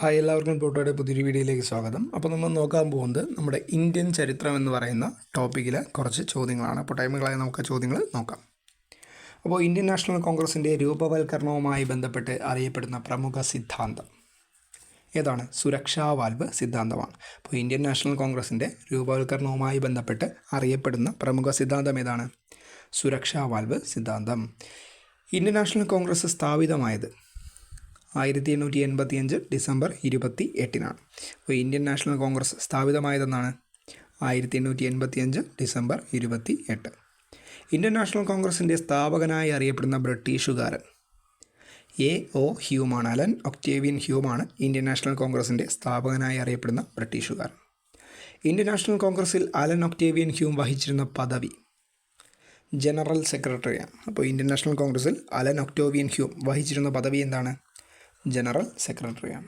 Hi എല്ലാവർക്കും പ്ലൂട്ടോയുടെ പുതിയൊരു വീഡിയോയിലേക്ക് സ്വാഗതം. അപ്പോൾ നമ്മൾ നോക്കാൻ പോകുന്നത് നമ്മുടെ ഇന്ത്യൻ ചരിത്രം എന്ന് പറയുന്ന ടോപ്പിക്കിലെ കുറച്ച് ചോദ്യങ്ങളാണ്. അപ്പോൾ ടൈമുകളായി നമുക്ക് ചോദ്യങ്ങൾ നോക്കാം. അപ്പോൾ ഇന്ത്യൻ നാഷണൽ കോൺഗ്രസിന്റെ രൂപവൽക്കരണവുമായി ബന്ധപ്പെട്ട് അറിയപ്പെടുന്ന പ്രമുഖ സിദ്ധാന്തം ഏതാണ്? സുരക്ഷാ വാൽവ് സിദ്ധാന്തമാണ്. അപ്പോൾ ഇന്ത്യൻ നാഷണൽ കോൺഗ്രസിന്റെ രൂപവൽക്കരണവുമായി ബന്ധപ്പെട്ട് അറിയപ്പെടുന്ന പ്രമുഖ സിദ്ധാന്തം ഏതാണ്? സുരക്ഷാ വാൽവ് സിദ്ധാന്തം. ഇന്ത്യൻ നാഷണൽ കോൺഗ്രസ് സ്ഥാപിതമായത് ആയിരത്തി എണ്ണൂറ്റി എൺപത്തി അഞ്ച് ഡിസംബർ ഇരുപത്തി എട്ടിനാണ് അപ്പോൾ ഇന്ത്യൻ നാഷണൽ കോൺഗ്രസ് സ്ഥാപിതമായതെന്നാണ്. ആയിരത്തി എണ്ണൂറ്റി എൺപത്തി അഞ്ച് ഡിസംബർ ഇരുപത്തി എട്ട് ഇന്ത്യൻ നാഷണൽ കോൺഗ്രസിന്റെ സ്ഥാപകനായി അറിയപ്പെടുന്ന ബ്രിട്ടീഷുകാരൻ എ ഒ ഹ്യൂമാണ് അലൻ ഒക്ടേവിയൻ ഹ്യൂമാണ് ഇന്ത്യൻ നാഷണൽ കോൺഗ്രസിന്റെ സ്ഥാപകനായി അറിയപ്പെടുന്ന ബ്രിട്ടീഷുകാരൻ. ഇന്ത്യൻ നാഷണൽ കോൺഗ്രസിൽ അലൻ ഒക്ടേവിയൻ ഹ്യൂം വഹിച്ചിരുന്ന പദവി ജനറൽ സെക്രട്ടറിയാണ്. അപ്പോൾ ഇന്ത്യൻ നാഷണൽ കോൺഗ്രസിൽ അലൻ ഒക്ടോവിയൻ ഹ്യൂം വഹിച്ചിരുന്ന പദവി എന്താണ്? ജനറൽ സെക്രട്ടറിയാണ്.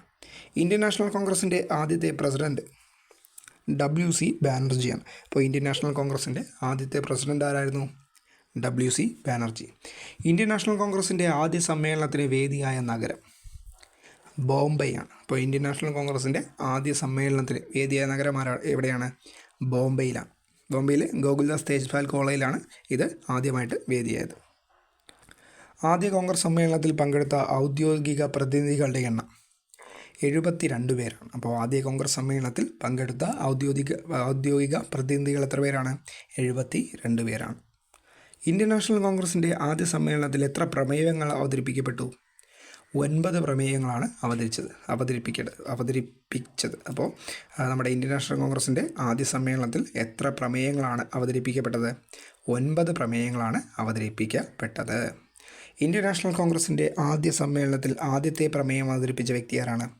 ഇന്ത്യൻ നാഷണൽ കോൺഗ്രസിന്റെ ആദ്യത്തെ പ്രസിഡന്റ് ഡബ്ല്യു സി ബാനർജിയാണ്. അപ്പോൾ ഇന്ത്യൻ നാഷണൽ കോൺഗ്രസിന്റെ ആദ്യത്തെ പ്രസിഡന്റ് ആരായിരുന്നു? W C Banerjee. Indian National കോൺഗ്രസിന്റെ ആദ്യ സമ്മേളനത്തിന് വേദിയായ നഗരം ബോംബെയാണ്. അപ്പോൾ ഇന്ത്യൻ നാഷണൽ കോൺഗ്രസിന്റെ ആദ്യ സമ്മേളനത്തിന് വേദിയായ നഗരം എവിടെയാണ്? ബോംബെയിലാണ്. ബോംബെയിലെ ഗോകുൽദാസ് തേജ്പാൽ കോളേജിലാണ് ഇത് ആദ്യമായിട്ട് വേദിയായത്. ആദ്യ കോൺഗ്രസ് സമ്മേളനത്തിൽ പങ്കെടുത്ത ഔദ്യോഗിക പ്രതിനിധികളുടെ എണ്ണം എഴുപത്തി രണ്ട് പേരാണ്. അപ്പോൾ ആദ്യ കോൺഗ്രസ് സമ്മേളനത്തിൽ പങ്കെടുത്ത ഔദ്യോഗിക ഔദ്യോഗിക പ്രതിനിധികൾ എത്ര പേരാണ്? എഴുപത്തി രണ്ട് പേരാണ്. ഇന്ത്യൻ നാഷണൽ കോൺഗ്രസിന്റെ ആദ്യ സമ്മേളനത്തിൽ എത്ര പ്രമേയങ്ങൾ അവതരിപ്പിക്കപ്പെട്ടു? ഒൻപത് പ്രമേയങ്ങളാണ് അവതരിച്ചത് അവതരിപ്പിക്കേണ്ടത് അവതരിപ്പിച്ചത്. അപ്പോൾ നമ്മുടെ ഇന്ത്യൻ നാഷണൽ കോൺഗ്രസിന്റെ ആദ്യ സമ്മേളനത്തിൽ എത്ര പ്രമേയങ്ങളാണ് അവതരിപ്പിക്കപ്പെട്ടത്? ഒൻപത് പ്രമേയങ്ങളാണ് അവതരിപ്പിക്കപ്പെട്ടത്. ഇന്ത്യൻ നാഷണൽ കോൺഗ്രസിന്റെ ആദ്യ സമ്മേളനത്തിൽ ആദ്യത്തെ പ്രമേയം അവതരിപ്പിച്ച വ്യക്തി ആരാണ്?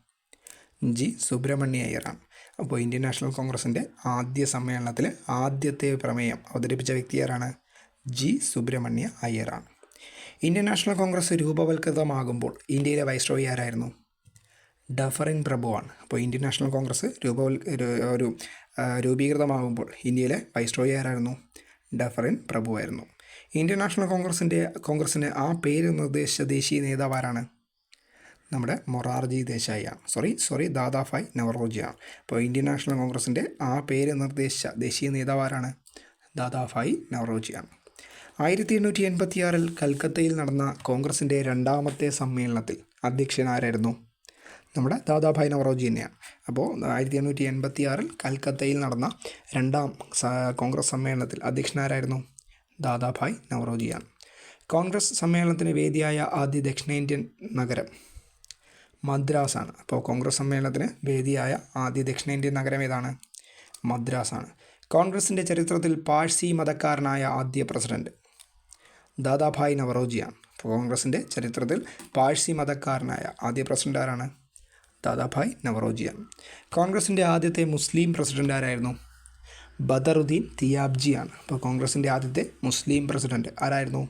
ജി. സുബ്രഹ്മണ്യ അയ്യറാണ്. അപ്പോൾ ഇന്ത്യൻ നാഷണൽ കോൺഗ്രസിന്റെ ആദ്യ സമ്മേളനത്തിൽ ആദ്യത്തെ പ്രമേയം അവതരിപ്പിച്ച വ്യക്തി ആരാണ്? ജി. സുബ്രഹ്മണ്യ അയ്യറാണ്. ഇന്ത്യൻ നാഷണൽ കോൺഗ്രസ് രൂപവൽകൃതമാകുമ്പോൾ ഇന്ത്യയിലെ വൈസ്രോയി ആരായിരുന്നു? ഡഫറിൻ പ്രഭുവാണ്. അപ്പോൾ ഇന്ത്യൻ നാഷണൽ കോൺഗ്രസ് രൂപവൽ ഒരു- രൂപീകൃതമാകുമ്പോൾ ഇന്ത്യയിലെ വൈസ്രോയി ആരായിരുന്നു? ഡഫറിൻ പ്രഭുവായിരുന്നു. ഇന്ത്യൻ നാഷണൽ കോൺഗ്രസിന്റെ കോൺഗ്രസിന് ആ പേര് നിർദ്ദേശിച്ച ദേശീയ നേതാവ് ആരാണ് നമ്മുടെ മൊറാർജി ദേശായിയാണ്. സോറി സോറി ദാദാഫായ് നവറോജിയാണ്. അപ്പോൾ ഇന്ത്യൻ നാഷണൽ കോൺഗ്രസിന്റെ ആ പേര് നിർദ്ദേശിച്ച ദേശീയ നേതാവ് ആരാണ് ദാദാഫായ് നവറോജിയാണ്. ആയിരത്തി എണ്ണൂറ്റി എൺപത്തി ആറിൽ കൽക്കത്തയിൽ നടന്ന കോൺഗ്രസിന്റെ രണ്ടാമത്തെ സമ്മേളനത്തിൽ അധ്യക്ഷനാരായിരുന്നു നമ്മുടെ ദാദാഭായ് നവറോജി തന്നെയാണ്. അപ്പോൾ ആയിരത്തി എണ്ണൂറ്റി എൺപത്തി ആറിൽ കൽക്കത്തയിൽ നടന്ന രണ്ടാം കോൺഗ്രസ് സമ്മേളനത്തിൽ അധ്യക്ഷനാരായിരുന്നു ദാദാഭായ് നവറോജിയാണ്. കോൺഗ്രസ് സമ്മേളനത്തിന് വേദിയായ ആദ്യ ദക്ഷിണേന്ത്യൻ നഗരം മദ്രാസാണ്. അപ്പോൾ കോൺഗ്രസ് സമ്മേളനത്തിന് വേദിയായ ആദ്യ ദക്ഷിണേന്ത്യൻ നഗരം ഏതാണ്? മദ്രാസാണ്. കോൺഗ്രസിന്റെ ചരിത്രത്തിൽ പാഴ്സി മതക്കാരനായ ആദ്യ പ്രസിഡന്റ് ദാദാഭായ് നവറോജിയാണ്. കോൺഗ്രസിന്റെ ചരിത്രത്തിൽ പാഴ്സി മതക്കാരനായ ആദ്യ പ്രസിഡന്റ് ആരാണ്? ദാദാഭായ് നവറോജിയാണ്. കോൺഗ്രസിന്റെ ആദ്യത്തെ മുസ്ലിം പ്രസിഡന്റ് ആരായിരുന്നു? ബദറുദ്ദീൻ തിയാബ്ജിയാണ് അപ്പോൾ കോൺഗ്രസിന്റെ ആദ്യത്തെ മുസ്ലിം പ്രസിഡന്റ് ആരായിരുന്നു?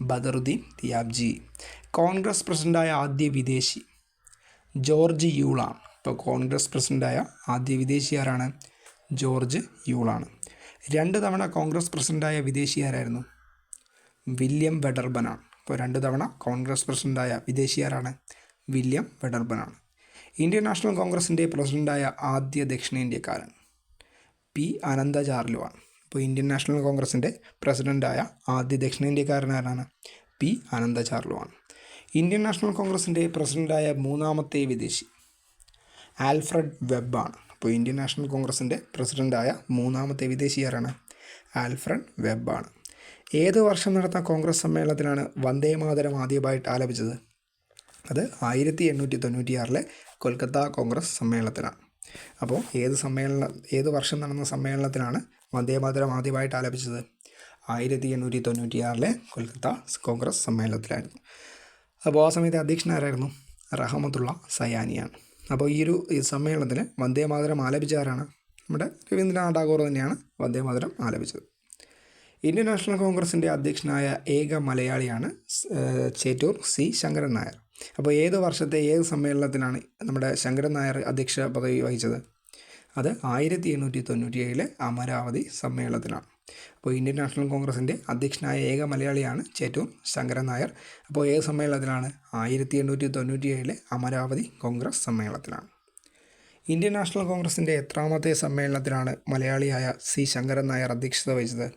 ബദറുദ്ദീൻ തിയാബ്ജി. കോൺഗ്രസ് പ്രസിഡന്റായ ആദ്യ വിദേശി ജോർജ് യൂളാണ് ഇപ്പോൾ കോൺഗ്രസ് പ്രസിഡന്റായ ആദ്യ വിദേശി ആരാണ്? ജോർജ് യൂളാണ് രണ്ട് തവണ കോൺഗ്രസ് പ്രസിഡന്റായ വിദേശി ആരായിരുന്നു? വില്യം വെഡർബനാണ് ഇപ്പോൾ രണ്ട് തവണ കോൺഗ്രസ് പ്രസിഡന്റായ വിദേശി ആരാണ്? വില്യം വെഡർബനാണ് ഇന്ത്യൻ നാഷണൽ കോൺഗ്രസിന്റെ പ്രസിഡന്റായ ആദ്യ ദക്ഷിണേന്ത്യക്കാരൻ. പി അനന്തചാർലുവാണ് ഇപ്പോൾ ഇന്ത്യൻ നാഷണൽ കോൺഗ്രസിന്റെ പ്രസിഡന്റായ ആദ്യ ദക്ഷിണേന്ത്യക്കാരനാരാണ് പി അനന്തചാർലുവാണ് ഇന്ത്യൻ നാഷണൽ കോൺഗ്രസിന്റെ പ്രസിഡന്റായ മൂന്നാമത്തെ വിദേശി ആൽഫ്രഡ് വെബാണ് അപ്പോൾ ഇന്ത്യൻ നാഷണൽ കോൺഗ്രസിന്റെ പ്രസിഡന്റായ മൂന്നാമത്തെ വിദേശി ആരാണ്? ആൽഫ്രഡ് വെബാണ് ഏത് വർഷം നടന്ന കോൺഗ്രസ് സമ്മേളനത്തിലാണ് വന്ദേ മാതരം ആദ്യമായിട്ട് ആലപിച്ചത്? അത് ആയിരത്തി എണ്ണൂറ്റി തൊണ്ണൂറ്റിയാറിലെ കൊൽക്കത്ത കോൺഗ്രസ് സമ്മേളനത്തിലാണ്. അപ്പോൾ ഏത് സമ്മേളന ഏത് വർഷം നടന്ന സമ്മേളനത്തിലാണ് വന്ദേമാതരം ആദ്യമായിട്ട് ആലപിച്ചത്? ആയിരത്തി എണ്ണൂറ്റി തൊണ്ണൂറ്റിയാറിലെ കൊൽക്കത്ത കോൺഗ്രസ് സമ്മേളനത്തിലായിരുന്നു. അപ്പോൾ ആ സമയത്തെ അധ്യക്ഷനാരായിരുന്നു റഹമത്തുള്ള സയാനിയാണ്. അപ്പോൾ ഈ ഒരു സമ്മേളനത്തിൽ സമ്മേളനത്തിന് വന്ദേ മാതരം ആലപിച്ച ആരാണ്? നമ്മുടെ രവീന്ദ്രനാഥ് ടാഗോർ തന്നെയാണ് വന്ദേമാതരം ആലപിച്ചത്. ഇന്ത്യൻ നാഷണൽ കോൺഗ്രസിന്റെ അധ്യക്ഷനായ ഏക മലയാളിയാണ് ചേറ്റൂർ സി ശങ്കരൻ നായർ. അപ്പോൾ ഏത് വർഷത്തെ ഏത് സമ്മേളനത്തിനാണ് നമ്മുടെ ശങ്കരൻ നായർ അധ്യക്ഷ പദവി വഹിച്ചത്? അത് ആയിരത്തി എണ്ണൂറ്റി തൊണ്ണൂറ്റി ഏഴിലെ അമരാവതി സമ്മേളനത്തിലാണ് അപ്പോൾ ഇന്ത്യൻ നാഷണൽ കോൺഗ്രസിന്റെ അധ്യക്ഷനായ ഏക മലയാളിയാണ് ചേറ്റൂർ ശങ്കരൻ നായർ. അപ്പോൾ ഏത് സമ്മേളനത്തിലാണ് ആയിരത്തി എണ്ണൂറ്റി തൊണ്ണൂറ്റി ഏഴിലെ അമരാവതി കോൺഗ്രസ് സമ്മേളനത്തിലാണ് ഇന്ത്യൻ നാഷണൽ കോൺഗ്രസിന്റെ എത്രാമത്തെ സമ്മേളനത്തിലാണ് മലയാളിയായ സി ശങ്കരൻ നായർ അധ്യക്ഷത വഹിച്ചത്?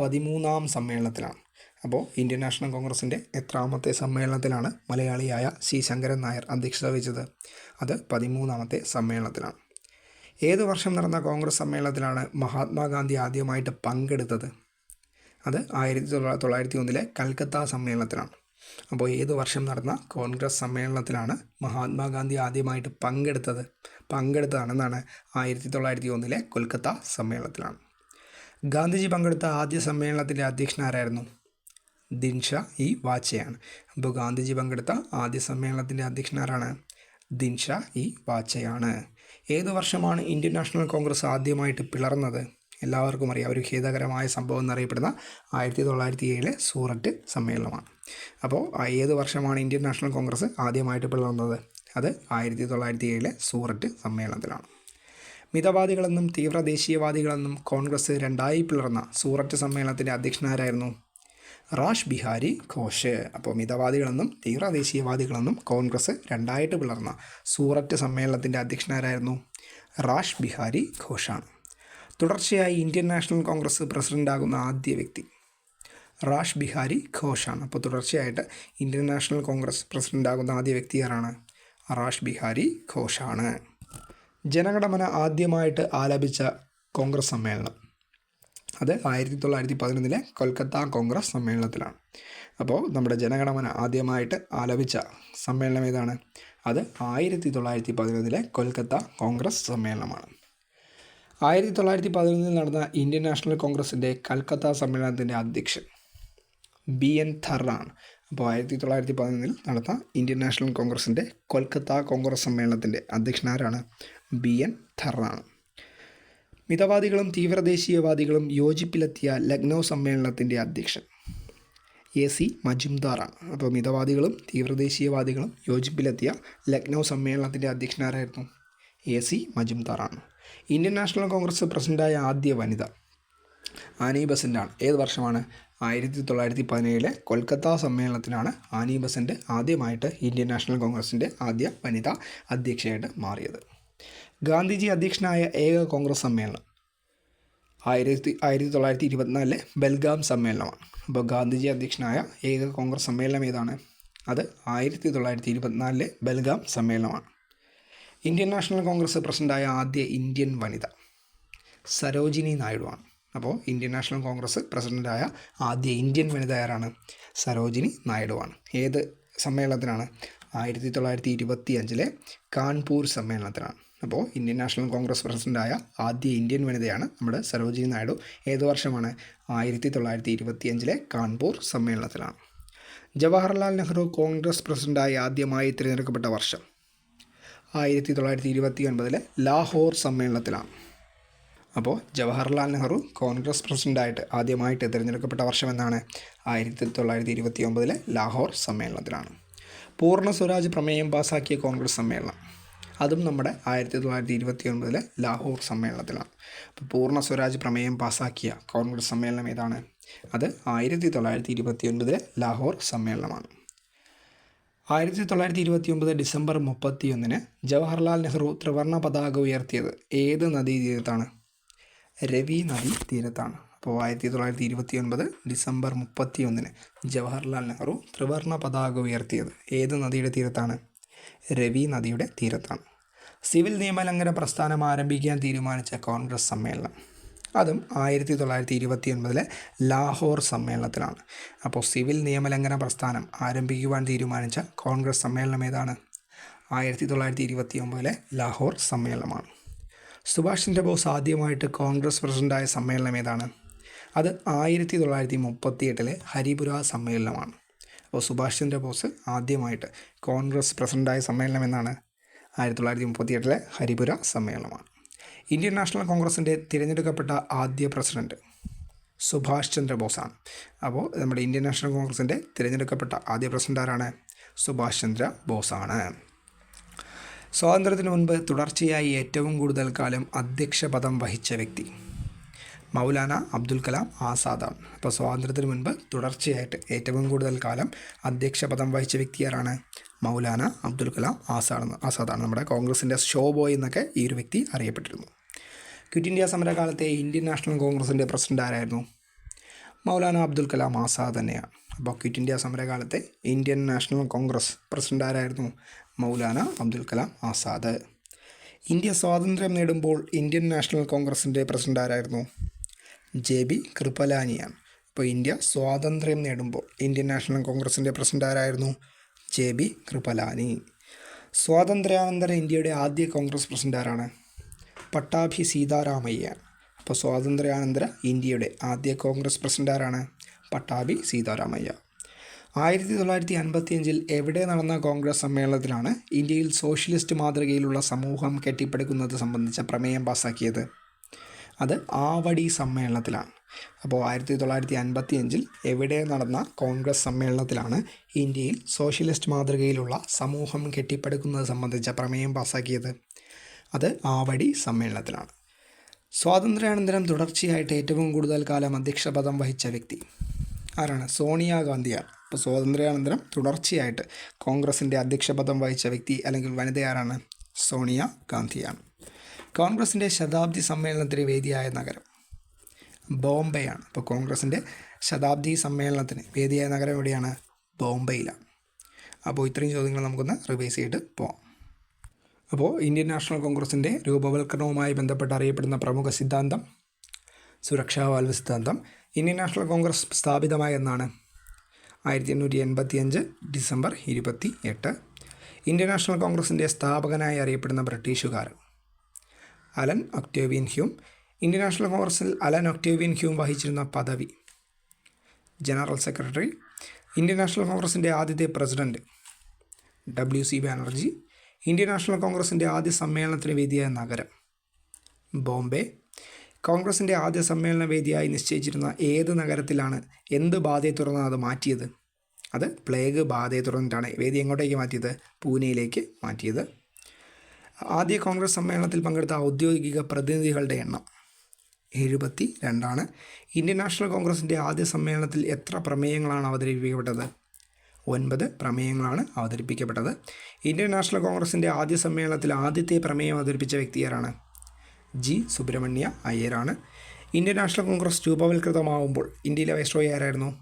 പതിമൂന്നാം സമ്മേളനത്തിലാണ് അപ്പോൾ ഇന്ത്യൻ നാഷണൽ കോൺഗ്രസിന്റെ എത്രാമത്തെ സമ്മേളനത്തിലാണ് മലയാളിയായ സി ശങ്കരൻ നായർ അധ്യക്ഷത വഹിച്ചത്. അത് പതിമൂന്നാമത്തെ സമ്മേളനത്തിലാണ്. ഏത് വർഷം നടന്ന കോൺഗ്രസ് സമ്മേളനത്തിലാണ് മഹാത്മാഗാന്ധി ആദ്യമായിട്ട് പങ്കെടുത്തത്? അത് ആയിരത്തി തൊള്ളായിരത്തി ഒന്നിലെ കൽക്കത്ത സമ്മേളനത്തിലാണ്. അപ്പോൾ ഏത് വർഷം നടന്ന കോൺഗ്രസ് സമ്മേളനത്തിലാണ് മഹാത്മാഗാന്ധി ആദ്യമായിട്ട് പങ്കെടുത്തത്? പങ്കെടുത്തതാണെന്നാണ് ആയിരത്തി തൊള്ളായിരത്തി ഒന്നിലെ കൊൽക്കത്ത സമ്മേളനത്തിലാണ്. ഗാന്ധിജി പങ്കെടുത്ത ആദ്യ സമ്മേളനത്തിന്റെ അധ്യക്ഷൻ ആരായിരുന്നു? ദിൻഷ ഇ വാച്ചയാണ്. അപ്പോൾ ഗാന്ധിജി പങ്കെടുത്ത ആദ്യ സമ്മേളനത്തിന്റെ അധ്യക്ഷനാരാണ് ദിൻഷ ഇ വാച്ചയാണ്. ഏത് വർഷമാണ് ഇന്ത്യൻ നാഷണൽ കോൺഗ്രസ് ആദ്യമായിട്ട് പിളർന്നത്? എല്ലാവർക്കും അറിയാം. ഒരു ഖേദകരമായ സംഭവം എന്നറിയപ്പെടുന്ന ആയിരത്തി തൊള്ളായിരത്തി ഏഴിലെ സൂററ്റ് സമ്മേളനമാണ്. അപ്പോൾ ഏത് വർഷമാണ് ഇന്ത്യൻ നാഷണൽ കോൺഗ്രസ് ആദ്യമായിട്ട് പിളർന്നത്? അത് ആയിരത്തി തൊള്ളായിരത്തി ഏഴിലെ സൂററ്റ് സമ്മേളനത്തിലാണ്. മിതവാദികളെന്നും തീവ്ര ദേശീയവാദികളെന്നും കോൺഗ്രസ് രണ്ടായി പിളർന്ന സൂററ്റ് സമ്മേളനത്തിന്റെ അധ്യക്ഷനാരായിരുന്നു റാഷ് ബിഹാരി ഘോഷ്. അപ്പോൾ മിതവാദികളെന്നും തീവ്രദേശീയവാദികളെന്നും കോൺഗ്രസ് രണ്ടായിട്ട് പിളർന്ന സൂററ്റ് സമ്മേളനത്തിന്റെ അധ്യക്ഷനാരായിരുന്നു റാഷ് ബിഹാരി ഘോഷാണ്. തുടർച്ചയായി ഇന്ത്യൻ നാഷണൽ കോൺഗ്രസ് പ്രസിഡന്റാകുന്ന ആദ്യ വ്യക്തി റാഷ് ബിഹാരി ഘോഷാണ്. അപ്പോൾ തുടർച്ചയായിട്ട് ഇന്ത്യൻ നാഷണൽ കോൺഗ്രസ് പ്രസിഡന്റാകുന്ന ആദ്യ വ്യക്തി ആരാണ്? റാഷ് ബിഹാരി ഘോഷാണ്. ജനഗണമന ആദ്യമായിട്ട് ആലപിച്ച കോൺഗ്രസ് സമ്മേളനം അത് ആയിരത്തി തൊള്ളായിരത്തി പതിനൊന്നിലെ കൊൽക്കത്ത കോൺഗ്രസ് സമ്മേളനത്തിലാണ്. അപ്പോൾ നമ്മുടെ ജനഗണമന ആദ്യമായിട്ട് ആലപിച്ച സമ്മേളനം ഏതാണ്? അത് ആയിരത്തി തൊള്ളായിരത്തി പതിനൊന്നിലെ കൊൽക്കത്ത കോൺഗ്രസ് സമ്മേളനമാണ്. ആയിരത്തി തൊള്ളായിരത്തി പതിനൊന്നിൽ നടന്ന ഇന്ത്യൻ നാഷണൽ കോൺഗ്രസിന്റെ കൽക്കത്ത സമ്മേളനത്തിന്റെ അധ്യക്ഷൻ ബി എൻ ഥറാണ് അപ്പോൾ ആയിരത്തി തൊള്ളായിരത്തി പതിനൊന്നിൽ നടന്ന ഇന്ത്യൻ നാഷണൽ കോൺഗ്രസിന്റെ കൊൽക്കത്ത കോൺഗ്രസ് സമ്മേളനത്തിന്റെ അധ്യക്ഷനാരാണ് ബി എൻ ഥറാണ് മിതവാദികളും തീവ്രദേശീയവാദികളും യോജിപ്പിലെത്തിയ ലക്നൗ സമ്മേളനത്തിന്റെ അധ്യക്ഷൻ എ സി മജുംദാറാണ് അപ്പോൾ മിതവാദികളും തീവ്രദേശീയവാദികളും യോജിപ്പിലെത്തിയ ലക്നൗ സമ്മേളനത്തിന്റെ അധ്യക്ഷനാരായിരുന്നു എ സി മജുംദാറാണ് ഇന്ത്യൻ നാഷണൽ കോൺഗ്രസ് പ്രസിഡന്റായ ആദ്യ വനിത ആനി ബസന്റാണ് ഏത് വർഷമാണ്? ആയിരത്തി തൊള്ളായിരത്തി പതിനേഴിലെ കൊൽക്കത്ത സമ്മേളനത്തിനാണ് ആനി ബസന്റ് ആദ്യമായിട്ട് ഇന്ത്യൻ നാഷണൽ കോൺഗ്രസിന്റെ ആദ്യ വനിത അധ്യക്ഷയായിട്ട് മാറിയത്. ഗാന്ധിജി അധ്യക്ഷനായ ഏക കോൺഗ്രസ് സമ്മേളനം. ആയിരത്തി ആയിരത്തി തൊള്ളായിരത്തി ഇരുപത്തിനാലിലെ ബൽഗാം സമ്മേളനമാണ്. അപ്പോൾ ഗാന്ധിജി അധ്യക്ഷനായ ഏക കോൺഗ്രസ് സമ്മേളനം ഏതാണ്? അത് ആയിരത്തി തൊള്ളായിരത്തി ഇരുപത്തിനാലിലെ ബൽഗാം സമ്മേളനമാണ്. ഇന്ത്യൻ നാഷണൽ കോൺഗ്രസ് പ്രസിഡന്റായ ആദ്യ ഇന്ത്യൻ വനിത സരോജിനി നായിഡുവാണ്. അപ്പോൾ ഇന്ത്യൻ നാഷണൽ കോൺഗ്രസ് പ്രസിഡന്റായ ആദ്യ ഇന്ത്യൻ വനിത ആരാണ്? സരോജിനി നായിഡുവാണ്. ഏത് സമ്മേളനത്തിനാണ്? ആയിരത്തി തൊള്ളായിരത്തി ഇരുപത്തി അഞ്ചിലെ കാൺപൂർ സമ്മേളനത്തിനാണ്. അപ്പോൾ ഇന്ത്യൻ നാഷണൽ കോൺഗ്രസ് പ്രസിഡന്റായ ആദ്യ ഇന്ത്യൻ വനിതയാണ് നമ്മുടെ സരോജിനി നായിഡു. ഏത് വർഷമാണ്? ആയിരത്തി തൊള്ളായിരത്തി ഇരുപത്തി അഞ്ചിലെ കാൺപൂർ സമ്മേളനത്തിലാണ്. ജവഹർലാൽ നെഹ്റു കോൺഗ്രസ് പ്രസിഡന്റായി ആദ്യമായി തിരഞ്ഞെടുക്കപ്പെട്ട വർഷം ആയിരത്തി തൊള്ളായിരത്തി ഇരുപത്തി ഒൻപതിലെ ലാഹോർ സമ്മേളനത്തിലാണ്. അപ്പോൾ ജവഹർലാൽ നെഹ്റു കോൺഗ്രസ് പ്രസിഡന്റായിട്ട് ആദ്യമായിട്ട് തിരഞ്ഞെടുക്കപ്പെട്ട വർഷം എന്നാണ് ആയിരത്തി തൊള്ളായിരത്തി ഇരുപത്തി ഒമ്പതിലെ ലാഹോർ സമ്മേളനത്തിലാണ്. പൂർണ സ്വരാജ് പ്രമേയം പാസാക്കിയ കോൺഗ്രസ് സമ്മേളനം അതും നമ്മുടെ ആയിരത്തി തൊള്ളായിരത്തി ഇരുപത്തി ഒൻപതിലെ ലാഹോർ സമ്മേളനത്തിലാണ്. അപ്പോൾ പൂർണ സ്വരാജ് പ്രമേയം പാസാക്കിയ കോൺഗ്രസ് സമ്മേളനം ഏതാണ്? അത് ആയിരത്തി തൊള്ളായിരത്തി ഇരുപത്തി ഒൻപതിലെ ലാഹോർ സമ്മേളനമാണ്. ആയിരത്തി തൊള്ളായിരത്തി ഇരുപത്തി ഒമ്പത് ഡിസംബർ മുപ്പത്തിയൊന്നിന് ജവഹർലാൽ നെഹ്റു ത്രിവർണ പതാക ഉയർത്തിയത് ഏത് നദീതീരത്താണ് രവി നദി തീരത്താണ്. അപ്പോൾ ആയിരത്തി തൊള്ളായിരത്തി ഇരുപത്തി ഒൻപത് ഡിസംബർ മുപ്പത്തി ഒന്നിന് ജവഹർലാൽ നെഹ്റു ത്രിവർണ പതാക ഉയർത്തിയത് ഏത് നദിയുടെ തീരത്താണ്? രവി നദിയുടെ തീരത്താണ്. സിവിൽ നിയമലംഘന പ്രസ്ഥാനം ആരംഭിക്കാൻ തീരുമാനിച്ച കോൺഗ്രസ് സമ്മേളനം. അതും ആയിരത്തി തൊള്ളായിരത്തി ഇരുപത്തി ഒൻപതിലെ ലാഹോർ സമ്മേളനത്തിലാണ്. അപ്പോൾ സിവിൽ നിയമലംഘന പ്രസ്ഥാനം ആരംഭിക്കുവാൻ തീരുമാനിച്ച കോൺഗ്രസ് സമ്മേളനം ഏതാണ്? ആയിരത്തി തൊള്ളായിരത്തി ഇരുപത്തി ഒമ്പതിലെ ലാഹോർ സമ്മേളനമാണ്. സുഭാഷ് ചന്ദ്രബോസ് ആദ്യമായിട്ട് കോൺഗ്രസ് പ്രസിഡന്റായ സമ്മേളനം ഏതാണ്? അത് ആയിരത്തി തൊള്ളായിരത്തി മുപ്പത്തി എട്ടിലെ ഹരിപുര സമ്മേളനമാണ്. അപ്പോൾ സുഭാഷ് ചന്ദ്രബോസ് ആദ്യമായിട്ട് കോൺഗ്രസ് പ്രസിഡന്റായ സമ്മേളനം എന്നാണ് ആയിരത്തി തൊള്ളായിരത്തി മുപ്പത്തി എട്ടിലെ ഹരിപുര സമ്മേളനമാണ്. ഇന്ത്യൻ നാഷണൽ കോൺഗ്രസിന്റെ തിരഞ്ഞെടുക്കപ്പെട്ട ആദ്യ പ്രസിഡന്റ് സുഭാഷ് ചന്ദ്രബോസാണ് അപ്പോൾ നമ്മുടെ ഇന്ത്യൻ നാഷണൽ കോൺഗ്രസിന്റെ തിരഞ്ഞെടുക്കപ്പെട്ട ആദ്യ പ്രസിഡന്റ് ആരാണ്? സുഭാഷ് ചന്ദ്ര ബോസാണ്. സ്വാതന്ത്ര്യത്തിന് മുൻപ് തുടർച്ചയായി ഏറ്റവും കൂടുതൽ കാലം അധ്യക്ഷ പദം വഹിച്ച വ്യക്തി മൗലാന അബ്ദുൽ കലാം ആസാദാണ് അപ്പോൾ സ്വാതന്ത്ര്യത്തിന് മുൻപ് തുടർച്ചയായിട്ട് ഏറ്റവും കൂടുതൽ കാലം അധ്യക്ഷ പദം വഹിച്ച വ്യക്തി ആരാണ് മൗലാന അബ്ദുൽ കലാം ആസാദ് ആസാദാണ്. നമ്മുടെ കോൺഗ്രസിന്റെ ഷോ ബോയ് എന്നൊക്കെ ഈ ഒരു വ്യക്തി അറിയപ്പെട്ടിരുന്നു. ക്വിറ്റ് ഇന്ത്യ സമരകാലത്തെ ഇന്ത്യൻ നാഷണൽ കോൺഗ്രസിന്റെ പ്രസിഡന്റ് ആരായിരുന്നു? മൗലാന അബ്ദുൽ കലാം ആസാദ് തന്നെയാണ്. അപ്പോൾ ക്വിറ്റ് ഇന്ത്യ സമരകാലത്തെ ഇന്ത്യൻ നാഷണൽ കോൺഗ്രസ് പ്രസിഡന്റ് ആരായിരുന്നു? മൗലാന അബ്ദുൽ കലാം ആസാദ്. ഇന്ത്യ സ്വാതന്ത്ര്യം നേടുമ്പോൾ ഇന്ത്യൻ നാഷണൽ കോൺഗ്രസിന്റെ പ്രസിഡന്റ് ആരായിരുന്നു? ജെ ബി കൃപലാനിയാണ്. അപ്പോൾ ഇന്ത്യ സ്വാതന്ത്ര്യം നേടുമ്പോൾ ഇന്ത്യൻ നാഷണൽ കോൺഗ്രസിന്റെ പ്രസിഡന്റ് ആരായിരുന്നു? J B Kripalani. സ്വാതന്ത്ര്യാനന്തര ഇന്ത്യയുടെ ആദ്യ കോൺഗ്രസ് പ്രസിഡന്റ് ആരാണ്? പട്ടാഭി സീതാരാമയ്യ അപ്പോൾ സ്വാതന്ത്ര്യാനന്തര ഇന്ത്യയുടെ ആദ്യ കോൺഗ്രസ് പ്രസിഡന്റ് ആരാണ്? പട്ടാഭി സീതാരാമയ്യ. ആയിരത്തി തൊള്ളായിരത്തി അൻപത്തിയഞ്ചിൽ എവിടെ നടന്ന കോൺഗ്രസ് സമ്മേളനത്തിലാണ് ഇന്ത്യയിൽ സോഷ്യലിസ്റ്റ് മാതൃകയിലുള്ള സമൂഹം കെട്ടിപ്പടുക്കുന്നത് സംബന്ധിച്ച പ്രമേയം പാസാക്കിയത്? അത് ആവടി സമ്മേളനത്തിലാണ്. അപ്പോൾ ആയിരത്തി തൊള്ളായിരത്തി അൻപത്തി അഞ്ചിൽ എവിടെ നടന്ന കോൺഗ്രസ് സമ്മേളനത്തിലാണ് ഇന്ത്യയിൽ സോഷ്യലിസ്റ്റ് മാതൃകയിലുള്ള സമൂഹം കെട്ടിപ്പടുക്കുന്നത് സംബന്ധിച്ച പ്രമേയം പാസാക്കിയത്. അത് ആവടി സമ്മേളനത്തിലാണ്. സ്വാതന്ത്ര്യാനന്തരം തുടർച്ചയായിട്ട് ഏറ്റവും കൂടുതൽ കാലം അധ്യക്ഷപദം വഹിച്ച വ്യക്തി ആരാണ്? സോണിയാഗാന്ധിയാണ് അപ്പോൾ സ്വാതന്ത്ര്യാനന്തരം തുടർച്ചയായിട്ട് കോൺഗ്രസിന്റെ അധ്യക്ഷപദം വഹിച്ച വ്യക്തി അല്ലെങ്കിൽ വനിത ആരാണ് സോണിയ ഗാന്ധിയാണ്. കോൺഗ്രസിന്റെ ശതാബ്ദി സമ്മേളനത്തിന് വേദിയായ നഗരം. ബോംബെയാണ്. അപ്പോൾ കോൺഗ്രസിന്റെ ശതാബ്ദി സമ്മേളനത്തിന് വേദിയായ നഗരം എവിടെയാണ്? ബോംബെയിലാണ്. അപ്പോൾ ഇത്രയും ചോദ്യങ്ങൾ നമുക്കൊന്ന് റിവൈസ് ചെയ്തിട്ട് പോവാം. അപ്പോൾ ഇന്ത്യൻ നാഷണൽ കോൺഗ്രസിന്റെ രൂപവൽക്കരണവുമായി ബന്ധപ്പെട്ട് അറിയപ്പെടുന്ന പ്രമുഖ സിദ്ധാന്തം സുരക്ഷാ വാൽവ് സിദ്ധാന്തം ഇന്ത്യൻ നാഷണൽ കോൺഗ്രസ് സ്ഥാപിതമായ എന്നാണ്? ആയിരത്തി എണ്ണൂറ്റി എൺപത്തി അഞ്ച് ഡിസംബർ ഇരുപത്തി എട്ട് ഇന്ത്യൻ നാഷണൽ കോൺഗ്രസിന്റെ സ്ഥാപകനായി അറിയപ്പെടുന്ന ബ്രിട്ടീഷുകാരൻ. Allan Octavian Hume. Indian National കോൺഗ്രസിൽ അലൻ ഒക്ടേവിയൻ ഹ്യൂം വഹിച്ചിരുന്ന പദവി. General secretary. ഇന്ത്യൻ നാഷണൽ കോൺഗ്രസിന്റെ ആദ്യത്തെ president. W C Banerjee. Indian National കോൺഗ്രസിന്റെ ആദ്യ സമ്മേളനത്തിന് വേദിയായ നഗരം. ബോംബെ. കോൺഗ്രസിന്റെ ആദ്യ സമ്മേളന വേദിയായി നിശ്ചയിച്ചിരുന്ന ഏത് നഗരത്തിലാണ് എന്ത് ബാധയെ തുടർന്ന് അത് മാറ്റിയത്? അത് പ്ലേഗ് ബാധയെ തുടർന്നിട്ടാണ് വേദി എങ്ങോട്ടേക്ക് മാറ്റിയത്? പൂനെയിലേക്ക് മാറ്റിയത്. ആദ്യ കോൺഗ്രസ് സമ്മേളനത്തിൽ പങ്കെടുത്ത ഔദ്യോഗിക പ്രതിനിധികളുടെ എണ്ണം എഴുപത്തി രണ്ടാണ് ഇന്ത്യൻ നാഷണൽ കോൺഗ്രസിന്റെ ആദ്യ സമ്മേളനത്തിൽ എത്ര പ്രമേയങ്ങളാണ് അവതരിപ്പിക്കപ്പെട്ടത്? ഒൻപത് പ്രമേയങ്ങളാണ് അവതരിപ്പിക്കപ്പെട്ടത്. ഇന്ത്യൻ നാഷണൽ കോൺഗ്രസിന്റെ ആദ്യ സമ്മേളനത്തിൽ ആദ്യത്തെ പ്രമേയം അവതരിപ്പിച്ച വ്യക്തി ആരാണ്? ജി. സുബ്രഹ്മണ്യ അയ്യരാണ്. ഇന്ത്യൻ നാഷണൽ കോൺഗ്രസ് രൂപവൽകൃതമാവുമ്പോൾ ഇന്ത്യയിലെ വൈസ്രോയി ആരായിരുന്നു?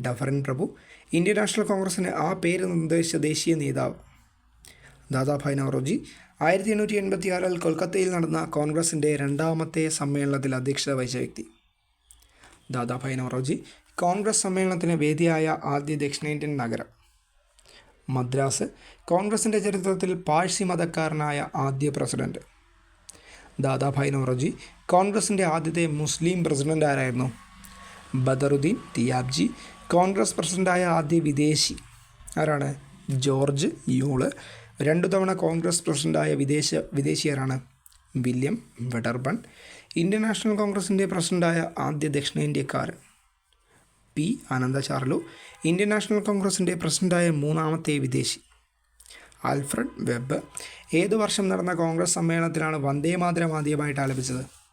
ഡഫറിൻ പ്രഭു. ഇന്ത്യൻ നാഷണൽ കോൺഗ്രസിന് ആ പേര് നിർദ്ദേശിച്ച ദേശീയ നേതാവ് ദാദാഭായ് നവറോജി ആയിരത്തി എണ്ണൂറ്റി എൺപത്തി ആറിൽ കൊൽക്കത്തയിൽ നടന്ന കോൺഗ്രസിന്റെ രണ്ടാമത്തെ സമ്മേളനത്തിൽ അധ്യക്ഷത വഹിച്ച വ്യക്തി. ദാദാഭായ് നവറോജി കോൺഗ്രസ് സമ്മേളനത്തിന് വേദിയായ ആദ്യ ദക്ഷിണേന്ത്യൻ നഗരം. മദ്രാസ് കോൺഗ്രസിന്റെ ചരിത്രത്തിൽ പാഴ്സി മതക്കാരനായ ആദ്യ പ്രസിഡന്റ്. ദാദാഭായ് നവറോജി കോൺഗ്രസിന്റെ ആദ്യത്തെ മുസ്ലിം പ്രസിഡന്റ് ആരായിരുന്നു? ബദറുദ്ദീൻ തിയാബ്ജി കോൺഗ്രസ് പ്രസിഡന്റായ ആദ്യ വിദേശി ആരാണ്? ജോർജ് യൂൾ രണ്ടു തവണ കോൺഗ്രസ് പ്രസിഡന്റായ വിദേശ വിദേശീയരാണ് വില്യം വെഡർബൺ ഇന്ത്യൻ നാഷണൽ കോൺഗ്രസിന്റെ പ്രസിഡന്റായ ആദ്യ ദക്ഷിണേന്ത്യക്കാരൻ പി ആനന്ദചാർലു ഇന്ത്യൻ നാഷണൽ കോൺഗ്രസിന്റെ പ്രസിഡന്റായ മൂന്നാമത്തെ വിദേശി ആൽഫ്രഡ് വെബ്. ഏതു വർഷം നടന്ന കോൺഗ്രസ് സമ്മേളനത്തിലാണ് വന്ദേമാതരം ആദ്യമായിട്ട് ആലപിച്ചത്?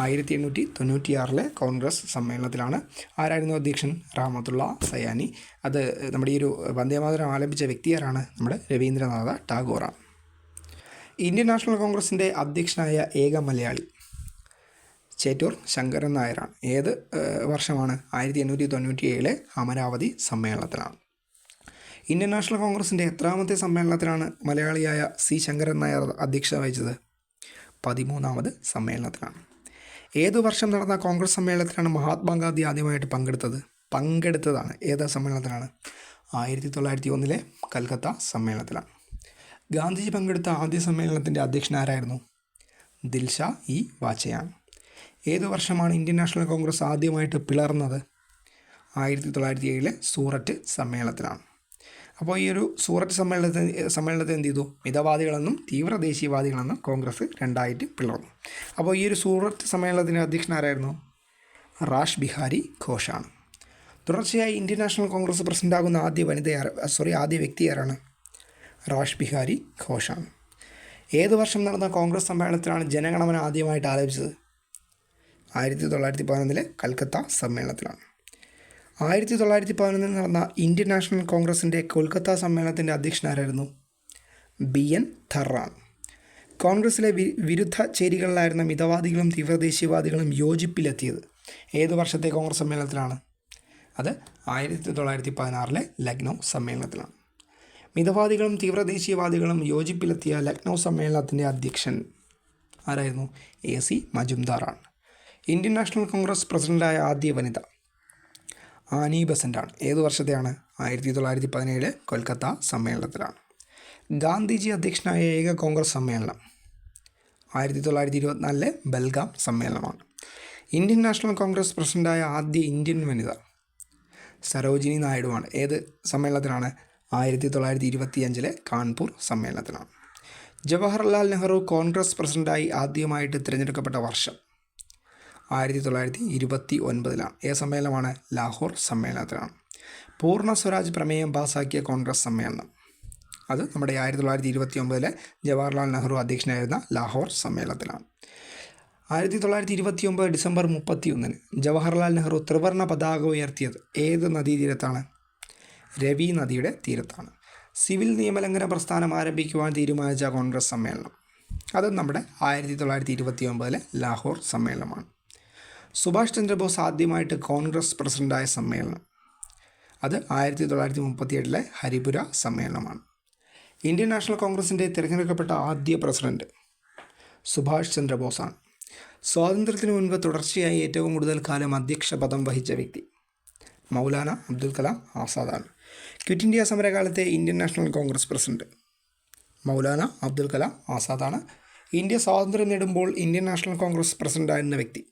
ആയിരത്തി എണ്ണൂറ്റി തൊണ്ണൂറ്റിയാറിലെ കോൺഗ്രസ് സമ്മേളനത്തിലാണ് ആരായിരുന്നു അധ്യക്ഷൻ റാമത്തുള്ള സയാനി. അത് നമ്മുടെ ഈ ഒരു വന്ദേമാതരം ആലപിച്ച വ്യക്തി ആരാണ് നമ്മുടെ രവീന്ദ്രനാഥ ടാഗോറാണ് ഇന്ത്യൻ നാഷണൽ കോൺഗ്രസിന്റെ അധ്യക്ഷനായ ഏക മലയാളി ചേറ്റൂർ ശങ്കരൻ നായരാണ്. ഏത് വർഷമാണ് ആയിരത്തി എണ്ണൂറ്റി തൊണ്ണൂറ്റി ഏഴിലെ അമരാവതി സമ്മേളനത്തിലാണ്. ഇന്ത്യൻ നാഷണൽ കോൺഗ്രസിന്റെ എത്രാമത്തെ സമ്മേളനത്തിലാണ് മലയാളിയായ സി ശങ്കരൻ നായർ അധ്യക്ഷത വഹിച്ചത്? പതിമൂന്നാമത് സമ്മേളനത്തിലാണ്. ഏതു വർഷം നടന്ന കോൺഗ്രസ് സമ്മേളനത്തിലാണ് മഹാത്മാഗാന്ധി ആദ്യമായിട്ട് പങ്കെടുത്തത്? പങ്കെടുത്തതാണ്. ഏതാ സമ്മേളനത്തിലാണ്? ആയിരത്തി തൊള്ളായിരത്തി ഒന്നിലെ കൽക്കത്ത സമ്മേളനത്തിലാണ്. ഗാന്ധിജി പങ്കെടുത്ത ആദ്യ സമ്മേളനത്തിന്റെ അധ്യക്ഷൻ ആരായിരുന്നു? ദിൽഷ ഇ വാച്ചയാണ് ഏതു വർഷമാണ് ഇന്ത്യൻ നാഷണൽ കോൺഗ്രസ് ആദ്യമായിട്ട് പിളർന്നത്? ആയിരത്തി തൊള്ളായിരത്തി ഏഴിലെ സൂററ്റ് സമ്മേളനത്തിലാണ്. അപ്പോൾ ഈ ഒരു സൂററ്റ് സമ്മേളനത്തിൽ സമ്മേളനത്തെ എന്ത് ചെയ്തു? മിതവാദികളെന്നും തീവ്ര ദേശീയവാദികളെന്നും കോൺഗ്രസ് രണ്ടായിട്ട് പിളർന്നു. അപ്പോൾ ഈ ഒരു സൂററ്റ് സമ്മേളനത്തിന്റെ അധ്യക്ഷൻ ആരായിരുന്നു? റാഷ് ബിഹാരി ഘോഷാണ്. തുടർച്ചയായി ഇന്ത്യൻ നാഷണൽ കോൺഗ്രസ് പ്രസിഡന്റാകുന്ന ആദ്യ വനിത സോറി ആദ്യ വ്യക്തി ആരാണ്? റാഷ് ബിഹാരി ഘോഷാണ്. ഏത് വർഷം നടന്ന കോൺഗ്രസ് സമ്മേളനത്തിലാണ് ജനഗണമന ആദ്യമായിട്ട് ആലോചിച്ചത് ആയിരത്തി തൊള്ളായിരത്തി പതിനൊന്നിലെ കൽക്കത്ത സമ്മേളനത്തിലാണ്. ആയിരത്തി തൊള്ളായിരത്തി പതിനൊന്നിൽ നടന്ന ഇന്ത്യൻ നാഷണൽ കോൺഗ്രസിന്റെ കൊൽക്കത്ത സമ്മേളനത്തിന്റെ അധ്യക്ഷനാരായിരുന്നു ബി എൻ ധറാൻ കോൺഗ്രസിലെ വി വിരുദ്ധ ചേരികളിലായിരുന്ന മിതവാദികളും തീവ്രദേശീയവാദികളും യോജിപ്പിലെത്തിയത് ഏത് വർഷത്തെ കോൺഗ്രസ് സമ്മേളനത്തിലാണ്? അത് ആയിരത്തി തൊള്ളായിരത്തി പതിനാറിലെ ലക്നൗ സമ്മേളനത്തിലാണ്. മിതവാദികളും തീവ്രദേശീയവാദികളും യോജിപ്പിലെത്തിയ ലക്നൗ സമ്മേളനത്തിന്റെ അധ്യക്ഷൻ ആരായിരുന്നു? എ സി മജുംദാറാണ്. ഇന്ത്യൻ നാഷണൽ കോൺഗ്രസ് പ്രസിഡന്റായ ആദ്യ വനിത. ആനി ബസന്റാണ് ഏത് വർഷത്തെയാണ്? ആയിരത്തി തൊള്ളായിരത്തി പതിനേഴ് കൊൽക്കത്ത സമ്മേളനത്തിലാണ്. ഗാന്ധിജി അധ്യക്ഷനായ ഏക കോൺഗ്രസ് സമ്മേളനം ആയിരത്തി തൊള്ളായിരത്തി ഇരുപത്തിനാലിലെ ബൽഗാം സമ്മേളനമാണ്. ഇന്ത്യൻ നാഷണൽ കോൺഗ്രസ് പ്രസിഡന്റായ ആദ്യ ഇന്ത്യൻ വനിത സരോജിനി നായിഡുവാണ്. ഏത് സമ്മേളനത്തിലാണ്? ആയിരത്തി തൊള്ളായിരത്തി ഇരുപത്തി അഞ്ചിലെ കാൺപൂർ സമ്മേളനത്തിലാണ്. ജവഹർലാൽ നെഹ്റു കോൺഗ്രസ് പ്രസിഡന്റായി ആദ്യമായിട്ട് തിരഞ്ഞെടുക്കപ്പെട്ട വർഷം ആയിരത്തി തൊള്ളായിരത്തി ഇരുപത്തി ഒൻപതിലാണ് ഏത് സമ്മേളനമാണ് ലാഹോർ സമ്മേളനത്തിലാണ്. പൂർണ സ്വരാജ് പ്രമേയം പാസാക്കിയ കോൺഗ്രസ് സമ്മേളനം. അത് നമ്മുടെ ആയിരത്തി തൊള്ളായിരത്തി ഇരുപത്തി ഒമ്പതിലെ ജവഹർലാൽ നെഹ്റു അധ്യക്ഷനായിരുന്ന ലാഹോർ സമ്മേളനത്തിലാണ്. ആയിരത്തി തൊള്ളായിരത്തി ഇരുപത്തി ഒമ്പത് ഡിസംബർ മുപ്പത്തി ഒന്നിന് ജവഹർലാൽ നെഹ്റു ത്രിവർണ പതാക ഉയർത്തിയത് ഏത് നദീതീരത്താണ് രവി നദിയുടെ തീരത്താണ്. സിവിൽ നിയമലംഘന പ്രസ്ഥാനം ആരംഭിക്കുവാൻ തീരുമാനിച്ച കോൺഗ്രസ് സമ്മേളനം. അത് നമ്മുടെ ആയിരത്തി തൊള്ളായിരത്തി ഇരുപത്തി ഒമ്പതിലെ ലാഹോർ സമ്മേളനമാണ്. സുഭാഷ് ചന്ദ്രബോസ് ആദ്യമായിട്ട് കോൺഗ്രസ് പ്രസിഡന്റായ സമ്മേളനം. അത് ആയിരത്തി തൊള്ളായിരത്തി മുപ്പത്തി ഏഴിലെ ഹരിപുര സമ്മേളനമാണ്. ഇന്ത്യൻ നാഷണൽ കോൺഗ്രസിന്റെ തിരഞ്ഞെടുക്കപ്പെട്ട ആദ്യ പ്രസിഡന്റ് സുഭാഷ് ചന്ദ്രബോസാണ്. സ്വാതന്ത്ര്യത്തിന് മുൻപ് തുടർച്ചയായി ഏറ്റവും കൂടുതൽ കാലം അധ്യക്ഷ പദം വഹിച്ച വ്യക്തി മൗലാന അബ്ദുൽ കലാം ആസാദാണ്. Quit India സമരകാലത്തെ Indian National Congress president Maulana Abdul Kalam ആസാദാണ്. India സ്വാതന്ത്ര്യം നേടുമ്പോൾ ഇന്ത്യൻ നാഷണൽ കോൺഗ്രസ് പ്രസിഡന്റായിരുന്ന വ്യക്തി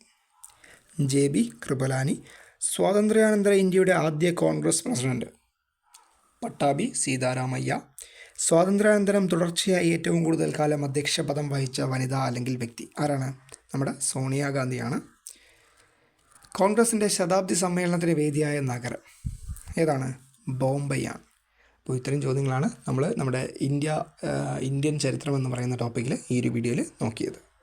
ജെ ബി കൃപലാനി സ്വാതന്ത്ര്യാനന്തര ഇന്ത്യയുടെ ആദ്യ കോൺഗ്രസ് പ്രസിഡന്റ് പട്ടാഭി സീതാരാമയ്യ സ്വാതന്ത്ര്യാനന്തരം തുടർച്ചയായി ഏറ്റവും കൂടുതൽ കാലം അധ്യക്ഷ പദം വഹിച്ച വനിത അല്ലെങ്കിൽ വ്യക്തി ആരാണ്? നമ്മുടെ സോണിയാഗാന്ധിയാണ് കോൺഗ്രസിന്റെ ശതാബ്ദി സമ്മേളനത്തിന് വേദിയായ നഗരം ഏതാണ്? ബോംബെയാണ്. അപ്പോൾ ഇത്രയും ചോദ്യങ്ങളാണ് നമ്മൾ നമ്മുടെ ഇന്ത്യ ഇന്ത്യൻ ചരിത്രം എന്ന് പറയുന്ന ടോപ്പിക്കിൽ ഈ ഒരു വീഡിയോയിൽ നോക്കിയത്.